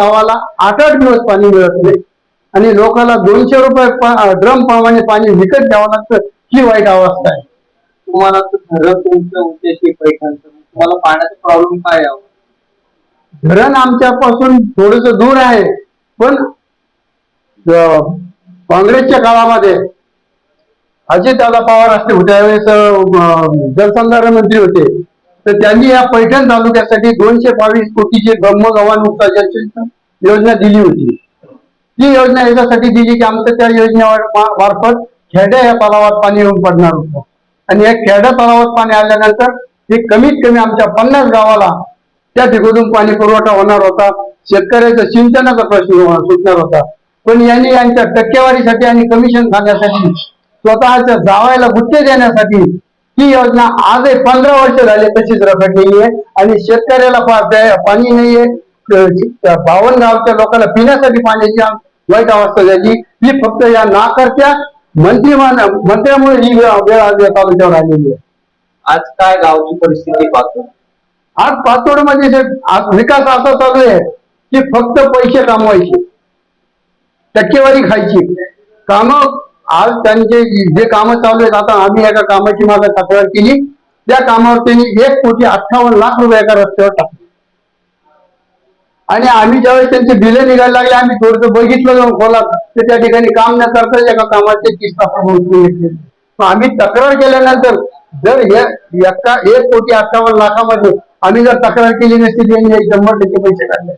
गावाला आठ आठ दिवस पाणी मिळत नाही. आणि लोकांना दोनशे रुपये ड्रम प्रमाणे पाणी विकत घ्यावं लागतं ही वाईट अवस्था आहे. तुम्हाला धरण तुमचं उद्देश आहे तुम्हाला पाण्याचा प्रॉब्लेम काय आहे? धरण आमच्यापासून थोडस दूर आहे पण काँग्रेसच्या काळामध्ये अजितदादा पवार असते त्यावेळेस अं, जलसंधारण मंत्री होते. तर त्यांनी या पैठण तालुक्यासाठी दोनशे बावीस कोटीची ब्रह्मगव्हाण मुक्ता योजना दिली होती. ती योजना याच्यासाठी दिली की आमचं त्या योजनेमार्फत मार्फत खेड्या या तलावात पाणी येऊन पडणार होतं. आणि या खेड्या तलावात पाणी आल्यानंतर हे कमीत कमी आमच्या पन्नास गावाला त्या ठिकाणून पाणी पुरवठा होणार होता. शेतकऱ्याचा सिंचनाचा प्रश्न हो-, सुटणार होता. पण यांनी यांच्या टक्केवारीसाठी आणि कमिशन खाण्यासाठी स्वतःच्या जावायला गुत्ते देण्यासाठी ही योजना आजही पंधरा वर्ष झाले तशीच रखडलेली आहे. आणि शेतकऱ्याला पाणी नाहीये. अं, बावन गावच्या लोकांना पिण्यासाठी पाण्याची वाईट अवस्था झाली. ही फक्त या नाकारत्या मंत्रिमान मंत्र्यामुळे ही वेळ आज या तालुक्यावर आलेली आहे. आज काय गावची परिस्थिती पाहतो? आज पातोडमध्ये जे आज विकास असा चालू आहे की फक्त पैसे कमवायचे. टक्केवारी खायची. काम आज त्यांचे जे कामं चालू आहेत आता आम्ही एका कामाची मागे तक्रार केली. त्या कामावर त्यांनी एक कोटी अठ्ठावन्न लाख रुपये एका रस्त्यावर टाकले. आणि आम्ही ज्यावेळेस त्यांचे बिले निघायला लागले आम्ही थोडस बघितलं जाऊन खोलात तर त्या ठिकाणी काम न करता एका कामाचे तीस लाख घेतले. आम्ही तक्रार केल्यानंतर जर एका एक कोटी अठ्ठावन्न लाखामध्ये आम्ही जर तक्रार केली नसती त्यांनी शंभर टक्के पैसे काढले.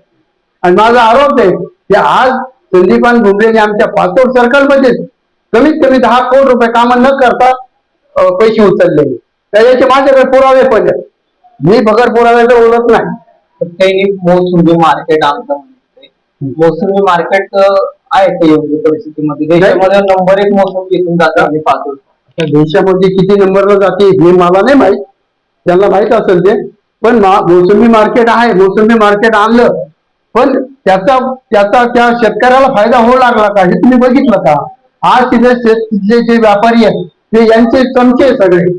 आणि माझा आरोप आहे की आज संदीपान भुमरेने आमच्या पाचोड सर्कलमध्येच कमीत कमी दहा कोटी रुपये कामं न करता पैसे उचललेले तर याचे माझ्याकडे पुरावे पण मी बगर पुराव्याचं बोलत नाही. तर त्यांनी मोसंबी मार्केट आणलं म्हणते. मोसंबी मार्केट आहे का योग्य परिस्थितीमध्ये. देशामध्ये नंबर एक मोसंबी इथून जाते आणि पाहतो देशामध्ये किती नंबरला जाते हे मला नाही माहीत. त्यांना माहीत असेल ते. पण मोसंबी मार्केट आहे मोसंबी मार्केट आणलं. पण त्याचा त्याचा त्या शेतकऱ्याला फायदा होऊ लागला का हे तुम्ही बघितलं का? आज तिथे तिथले जे व्यापारी आहेत ते यांचे चमचे सगळे.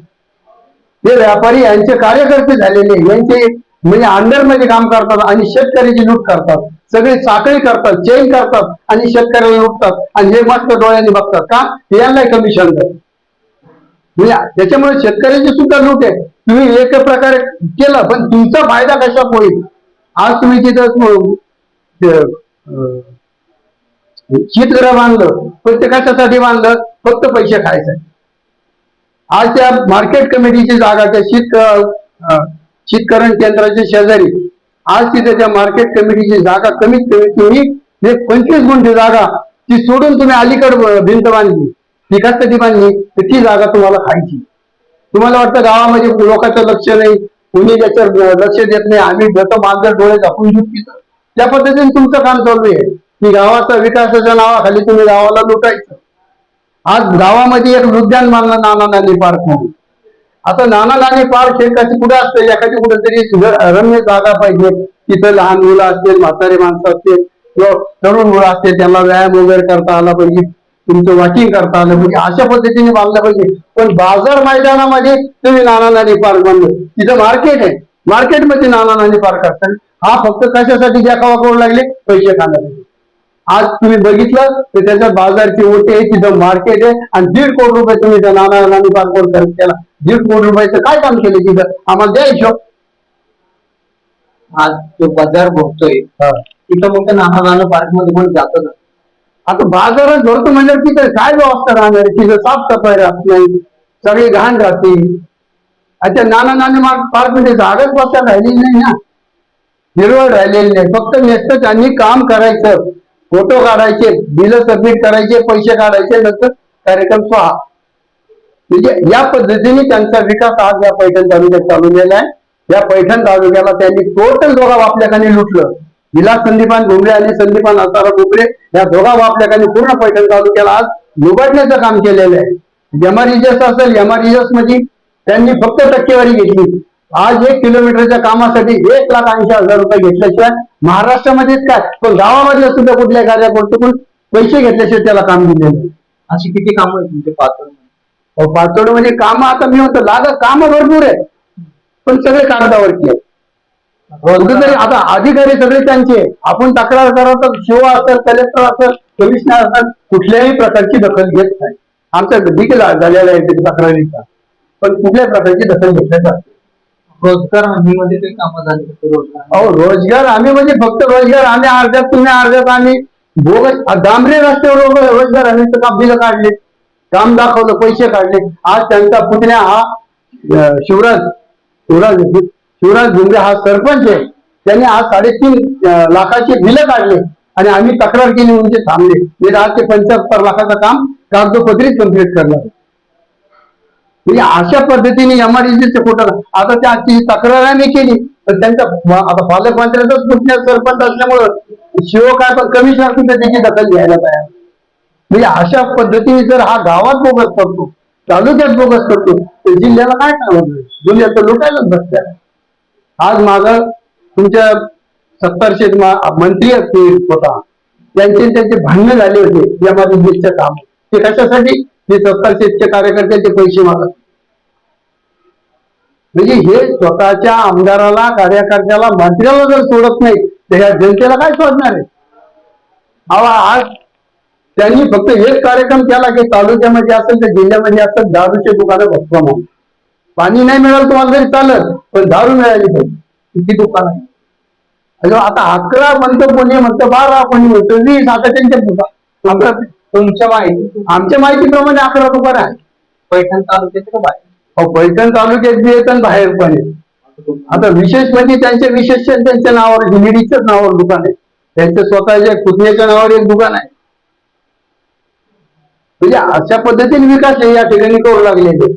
ते व्यापारी यांचे कार्यकर्ते झालेले यांचे म्हणजे अंडरमध्ये काम करतात आणि शेतकऱ्याची लूट करतात. सगळे साखळी करतात चेन करतात आणि शेतकऱ्याला लुटतात आणि हे मस्त डोळ्यांनी बघतात. का? यांना कमिशन देतात. म्हणजे त्याच्यामुळे शेतकऱ्याची सुद्धा लूट आहे. तुम्ही एक प्रकारे केलं पण तुमचा फायदा कशा होईल? आज तुम्ही तिथं शीतगृह बांधलं पण कशासाठी बांधलं फक्त पैसे खायसाठी आज त्या मार्केट कमिटीची जागा त्या शीत शीतकरण केंद्राच्या शेजारी आज तिथे त्या मार्केट कमिटीची जागा कमीत कमी तुम्ही पंचवीस गुंठे जागा ती सोडून तुम्ही अलीकड भिंत बांधली ती कशासाठी बांधली तर ती जागा तुम्हाला खायची. तुम्हाला वाटतं गावामध्ये लोकांचं लक्ष नाही कुणी त्याच्यावर लक्ष देत नाही आम्ही जसं माझं डोळे झाकून झुकतो त्या पद्धतीने तुमचं काम चालू आहे. की गावाचा विकासाच्या नावाखाली तुम्ही गावाला लुटायचं. आज गावामध्ये एक उद्यान मानला नाना नानी पार्क म्हणून. आता नाना नानी पार्क हे कशी कुठे असतं? एखादी कुठेतरी रम्य जागा पाहिजे. तिथं लहान मुलं असतील म्हातारे माणसं असतील किंवा तरुण मुलं असतील त्यांना व्यायाम वगैरे करता आला पाहिजे. तुमचं वॉकिंग करता आलं पाहिजे. अशा पद्धतीने बांधलं पाहिजे. पण बाजार मैदानामध्ये तुम्ही नाना नानी पार्क बांधलं. तिथं मार्केट आहे. मार्केटमध्ये नाना नानी पार्क असतात हा फक्त कशासाठी देखावा करू लागले? पैसे खाण्यासाठी. आज तुम्ही बघितलं तर त्याच्यात बाजारची ओटी आहे तिथं मार्केट आहे आणि दीड कोटी रुपये तुम्ही त्या नाना नानी पार्कवर खर्च केला. दीड कोटी रुपयाचं काय काम केलं तिथं? आम्हाला द्यायचं आज जो बाजार भरतोय. तिथं मग नाना नाना पार्कमध्ये पण जातं ना. आता बाजारात भरतो म्हणजे तिथं काय व्यवस्था राहणार? तिथं साफसफाई राहत नाही. सगळी घाण राहते. अच्छा नाना नानी पार्कमध्ये झाडच बसायला राहिलेली नाही ना. हिरवळ राहिलेली नाही. फक्त नुसतं त्यांनी काम करायचं. फोटो काढायचे बिल सबमिट करायचे पैसे काढायचे नंतर कार्यक्रम स्वाहा म्हणजे या पद्धतीने त्यांचा विकास आज या पैठण तालुक्यात चालू झाला आहे. या पैठण तालुक्याला त्यांनी टोटल दोघा बापल्याखाली लुटलं. विलास संदीपान भुमरे आणि संदीपान आसारा भुमरे या दोघा बापल्याखाली पूर्ण पैठण तालुक्याला आज लुबाडण्याचं काम केलेलं आहे. एमआरईजस असेल एमआरईजसमध्ये म्हणजे त्यांनी फक्त टक्केवारी घेतली. आज एक किलोमीटरच्या कामासाठी एक लाख ऐंशी हजार रुपये घेतल्याशिवाय महाराष्ट्रामध्येच काय? पण गावामधल्या सुद्धा कुठल्या कार्याकडून पैसे घेतल्याशिवाय त्याला काम दिलेलं नाही. अशी किती कामं आहेत तुमचे पातळ अहो, पाचोड म्हणजे काम आता मी म्हणतो लागत काम भरपूर आहे पण सगळे कागदावरती आहे कुठेतरी आता अधिकारी सगळे त्यांचे आपण तक्रार करा तर शिव असेल कलेक्टर असेल कमिशनर असेल कुठल्याही प्रकारची दखल घेत नाही. आमचा देखील झालेला आहे तक्रारीचा. पण कुठल्याही प्रकारची दखल घेतल्या जात. रोजगार हमीमध्ये काही कामं झाली ते रोजगार अहो रोजगार आम्ही म्हणजे फक्त रोजगार आम्ही अर्ध्यात तुम्ही अर्ध्यात आम्ही बोगस डांबरे रस्त्यावर रोजगार आम्ही काम बिलं काढले काम दाखवलं पैसे काढले. आज त्यांचा पुतण्या हा शिवराज शिवराज शिवराज झुंगे हा सरपंच आहे. त्यांनी आज साडेतीन लाखाचे लाखाची बिलं काढले आणि आम्ही तक्रार केली म्हणजे थांबले. म्हणजे आज ते पंच्याहत्तर लाखाचं काम कागदोपत्रीच कंप्लीट करणार. म्हणजे अशा पद्धतीने एमआरडीसीचे कुठं आता त्याची तक्रार आम्ही केली. तर त्यांच्या आता पालकमंत्र्याचाच पुतण्या सरपंच असल्यामुळं शिव काय पण कमिशनर सुद्धा त्याची दखल घ्यायला तयार. म्हणजे अशा पद्धतीने जर हा गावात बोगस करतो तालुक्यात बोगस करतो तर जिल्ह्याला काय काम जिल्ह्यात तर लुटायलाच बसत्या. आज माझं तुमच्या सत्तरशे मंत्री असतील स्वतः त्यांचे त्यांचे भांडणं झाले होते या माझ्या काम ते कशासाठी? हे सत्तरशेचे कार्यकर्त्यांचे पैसे मागत म्हणजे हे स्वतःच्या आमदाराला कार्यकर्त्याला मंत्र्याला जर सोडत नाही तर या जनतेला काय सोडणार आहे? आज त्यांनी फक्त एक कार्यक्रम केला की तालुक्यामध्ये असेल तर जिल्ह्यामध्ये असेल दारूचे दुकानं म्हणून पाणी नाही मिळालं तुम्हाला तरी चालत पण दारू मिळाली पाहिजे किती दुकान आहे? अरे आता अकरा म्हणतो कोणी म्हणतो बारा कोणी म्हणतो वीस आता त्यांच्या तुमच्या माहिती आमच्या माहितीप्रमाणे अकरा दुकान आहे. पैठण तालुक्याचे बाहेर? पैठण तालुक्यात बी येत आणि बाहेर पण. आता विशेष म्हणजे त्यांचे विशेष त्यांच्या नावावर हिमिडीच्याच नावावर दुकान आहे. त्यांच्या स्वतःच्या पुतण्याच्या नावावर एक दुकान आहे. म्हणजे अशा पद्धतीने विकास हे या ठिकाणी करू लागलेले